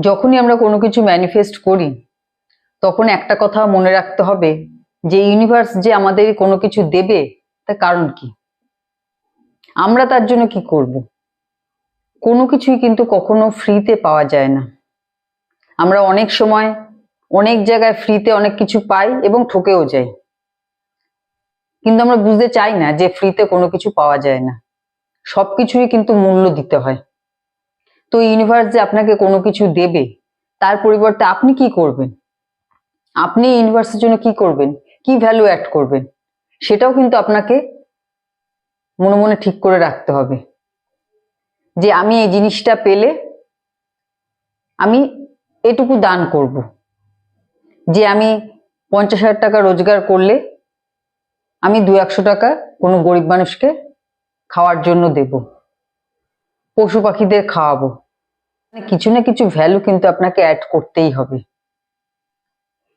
যখনই আমরা কোনো কিছু ম্যানিফেস্ট করি, তখন একটা কথা মনে রাখতে হবে যে ইউনিভার্স যে আমাদের কোনো কিছু দেবে, তার কারণ কি? আমরা তার জন্য কি করব? কোনো কিছুই কিন্তু কখনো ফ্রিতে পাওয়া যায় না। আমরা অনেক সময় অনেক জায়গায় ফ্রিতে অনেক কিছু পাই এবং ঠকেও যাই। কিন্তু আমরা বুঝতে চাই না যে ফ্রিতে কোনো কিছু পাওয়া যায় না। সবকিছুই কিন্তু মূল্য দিতে হয়। তো ইউনিভার্স যে আপনাকে কোনো কিছু দেবে, তার পরিবর্তে আপনি কি করবেন? আপনি ইউনিভার্সের জন্য কি করবেন? কি ভ্যালু অ্যাড করবেন? সেটাও কিন্তু আপনাকে মনে মনে ঠিক করে রাখতে হবে। যে আমি এই জিনিসটা পেলে আমি এটুকু দান করব। যে আমি পঞ্চাশ হাজার টাকা রোজগার করলে আমি দু একশো টাকা কোনো গরিব মানুষকে খাওয়ার জন্য দেব। পশু পাখিদের খাওয়াবো। মানে কিছু না কিছু ভ্যালু কিন্তু আপনাকে অ্যাড করতেই হবে।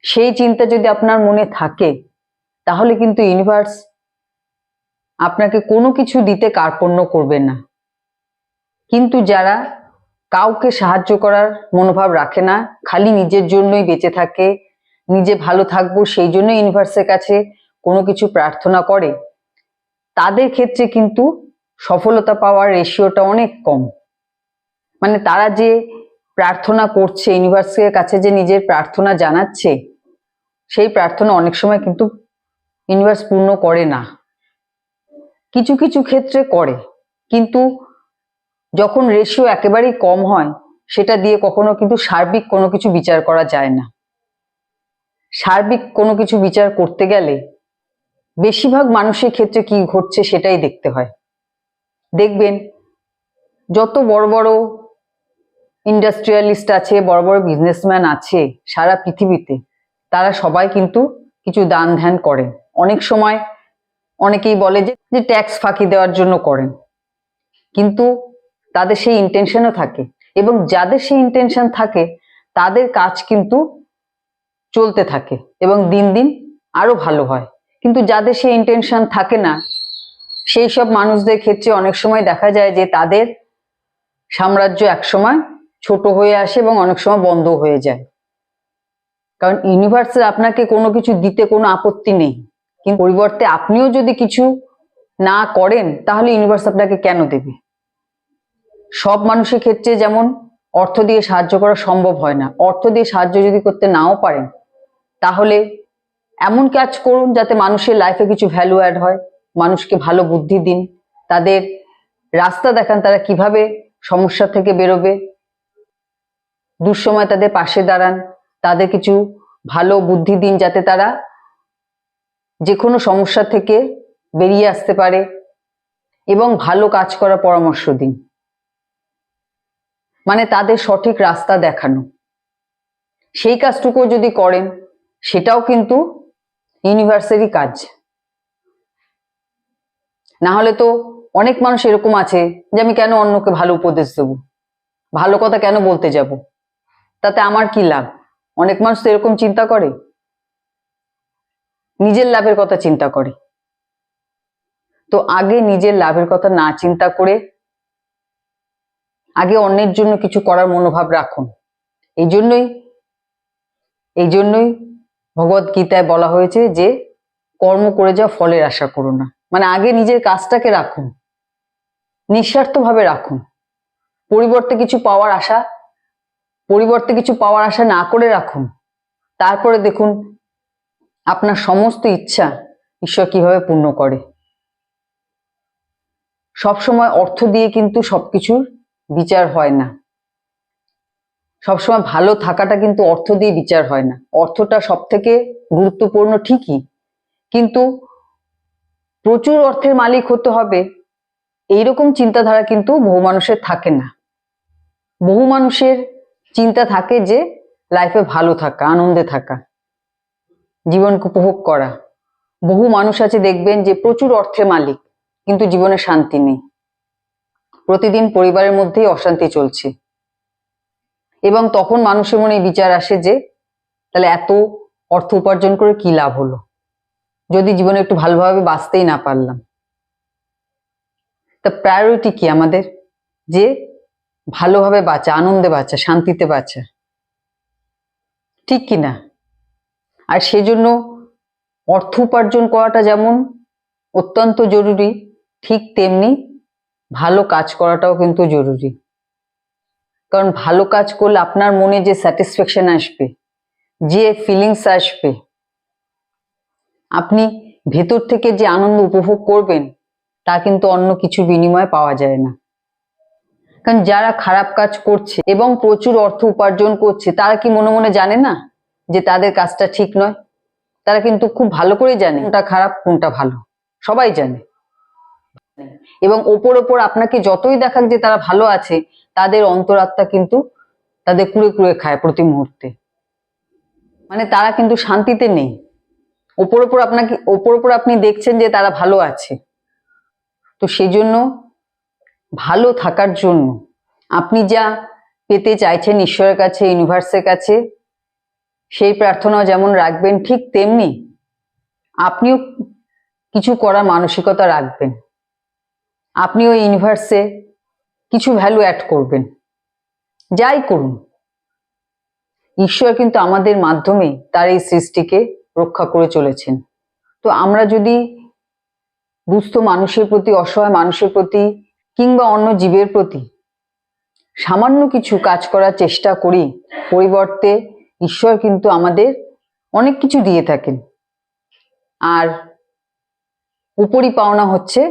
সেই চিন্তা যদি আপনার মনে থাকে, তাহলে কিন্তু ইউনিভার্স আপনাকে কোনো কিছু দিতে কার্পণ্য করবে না। কিন্তু যারা কাউকে সাহায্য করার মনোভাব রাখে না, খালি নিজের জন্যই বেঁচে থাকে, নিজে ভালো থাকব, সেই জন্য ইউনিভার্সের কাছে কোনো কিছু প্রার্থনা করে, তাদের ক্ষেত্রে কিন্তু সফলতা পাওয়ার রেশিওটা অনেক কম। মানে তারা যে প্রার্থনা করছে ইউনিভার্সের কাছে যে নিজের প্রার্থনা জানাচ্ছে, সেই প্রার্থনা অনেক সময় কিন্তু ইউনিভার্স পূর্ণ করে না। কিছু কিছু ক্ষেত্রে করে, কিন্তু যখন রেশিও একেবারেই কম হয়, সেটা দিয়ে কখনো কিন্তু সার্বিক কোনো কিছু বিচার করা যায় না। সার্বিক কোনো কিছু বিচার করতে গেলে, বেশিরভাগ মানুষের ক্ষেত্রে কি ঘটছে সেটাই দেখতে হয়। দেখবেন যত বড় বড় ইন্ডাস্ট্রিয়ালিস্ট আছে, বড় বড় বিজনেসম্যান আছে সারা পৃথিবীতে, তারা সবাই কিন্তু কিছু দান ধ্যান করেন। অনেক সময় অনেকেই বলে যে ট্যাক্স ফাঁকি দেওয়ার জন্য করেন। কিন্তু তাদের সেই ইন্টেনশনও থাকে এবং যাদের সেই ইন্টেনশন থাকে, তাদের কাজ কিন্তু চলতে থাকে এবং দিন দিন আরও ভালো হয়। কিন্তু যাদের সেই ইন্টেনশন থাকে না সেই সব মানুষদের ক্ষেত্রে অনেক সময় দেখা যায় যে তাদের সাম্রাজ্য একসময় ছোট হয়ে আসে এবং অনেক সময় বন্ধ হয়ে যায়। কারণ ইউনিভার্সের আপনাকে কোনো কিছু দিতে কোনো আপত্তি নেই। কিন্তু পরিবর্তে আপনিও যদি কিছু না করেন, তাহলে ইউনিভার্স আপনাকে কেন দেবে? সব মানুষের ক্ষেত্রে যেমন অর্থ দিয়ে সাহায্য করা সম্ভব হয় না। অর্থ দিয়ে সাহায্য যদি করতে নাও পারেন, তাহলে এমন কাজ করুন যাতে মানুষের লাইফে কিছু ভ্যালু অ্যাড হয়। মানুষকে ভালো বুদ্ধি দিন। তাদের রাস্তা দেখান তারা কীভাবে সমস্যা থেকে বেরোবে। দুঃসময় তাদের পাশে দাঁড়ান। তাদের কিছু ভালো বুদ্ধি দিন যাতে তারা যে কোনো সমস্যা থেকে বেরিয়ে আসতে পারে এবং ভালো কাজ করার পরামর্শ দিন। মানে তাদের সঠিক রাস্তা দেখানো। সেই কাজটুকু যদি করেন, সেটাও কিন্তু ইউনিভার্সেরই কাজ। না হলে তো অনেক মানুষ এরকম আছে যে আমি কেন অন্যকে ভালো উপদেশ দেব? ভালো কথা কেন বলতে যাব? তাতে আমার কি লাভ? অনেক মানুষ তো এরকম চিন্তা করে। নিজের লাভের কথা চিন্তা করে। তো আগে নিজের লাভের কথা না চিন্তা করে আগে অন্যের জন্য কিছু করার মনোভাব রাখুন। এই জন্যই এই জন্যই ভগবত গীতায় বলা হয়েছে যে কর্ম করে যাও, ফলের আশা করো না। মানে আগে নিজের কাজটাকে রাখুন। নিঃস্বার্থভাবে রাখুন। পরিবর্তে কিছু পাওয়ার আশা, পরিবর্তে কিছু পাওয়ার আশা না করে রাখুন। তারপরে দেখুন, আপনার সমস্ত ইচ্ছা ঈশ্বর কীভাবে পূর্ণ করে। সবসময় অর্থ দিয়ে কিন্তু সবকিছুর বিচার হয় না। সবসময় ভালো থাকাটা কিন্তু অর্থ দিয়ে বিচার হয় না। অর্থটা সব থেকে গুরুত্বপূর্ণ ঠিকই। কিন্তু প্রচুর অর্থের মালিক হতে হবে। এইরকম চিন্তাধারা কিন্তু বহু মানুষের থাকে না। বহু মানুষের চিন্তা থাকে যে লাইফে ভালো থাকা, আনন্দে থাকা, জীবনকে উপভোগ করা। বহু মানুষ আছে দেখবেন যে প্রচুর অর্থের মালিক, কিন্তু জীবনে শান্তি নেই। প্রতিদিন পরিবারের মধ্যেই অশান্তি চলছে। এবং তখন মানুষের মনে বিচার আসে যে, তাহলে এত অর্থ উপার্জন করে কি লাভ হলো? যদি জীবনে একটু ভালোভাবে বাঁচতেই না পারলাম। তা প্রায়োরিটি কি আমাদের? যে ভালোভাবে বাঁচা, আনন্দে বাঁচা, শান্তিতে বাঁচা। ঠিক কি না? আর সেজন্য অর্থ উপার্জন করাটা যেমন অত্যন্ত জরুরি, ঠিক তেমনি ভালো কাজ করাটাও কিন্তু জরুরি। কারণ ভালো কাজ করলে আপনার মনে যে স্যাটিসফ্যাকশন আসবে, যে ফিলিংস আসবে আপনি ভেতর থেকে যে আনন্দ উপভোগ করবেন, তা কিন্তু অন্য কিছু বিনিময়ে পাওয়া যায় না। কারণ যারা খারাপ কাজ করছে এবং প্রচুর অর্থ উপার্জন করছে, তারা কি মনে মনে জানে না যে তাদের কাজটা ঠিক নয়? তারা কিন্তু খুব ভালো করে জানে কোনটা খারাপ, কোনটা ভালো। সবাই জানে। এবং ওপর ওপর আপনাকে যতই দেখাক যে তারা ভালো আছে, তাদের অন্তরাত্মা কিন্তু তাদের কুড়ে কুড়ে খায় প্রতি মুহূর্তে। মানে তারা কিন্তু শান্তিতে নেই। ওপর ওপর আপনাকে, ওপর ওপর আপনি দেখছেন যে তারা ভালো আছে। তো সেই জন্য ভালো থাকার জন্য আপনি যা পেতে চাইছেন ঈশ্বরের কাছে ইউনিভার্সের কাছে, সেই প্রার্থনাও যেমন রাখবেন, ঠিক তেমনি আপনিও কিছু করার মানসিকতা রাখবেন। আপনিও ইউনিভার্সে কিছু ভ্যালু অ্যাড করবেন। যাই করুন। ঈশ্বর কিন্তু আমাদের মাধ্যমে তার এই সৃষ্টিকে রক্ষা করে চলেছেন। তো আমরা যদি দুস্থ মানুষের প্রতি, অসহায় মানুষের প্রতি কিংবা অন্য জীবের প্রতি সামান্য কিছু কাজ করার চেষ্টা করি, পরিবর্তে ঈশ্বর কিন্তু আমাদের অনেক কিছু দিয়ে থাকেন। আর উপরি পাওনা হচ্ছে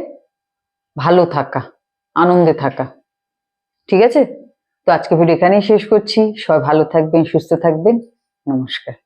ভালো থাকা, আনন্দে থাকা। ঠিক আছে? তো আজকে ভিডিও এখানেই শেষ করছি। সবাই ভালো থাকবেন, সুস্থ থাকবেন। নমস্কার।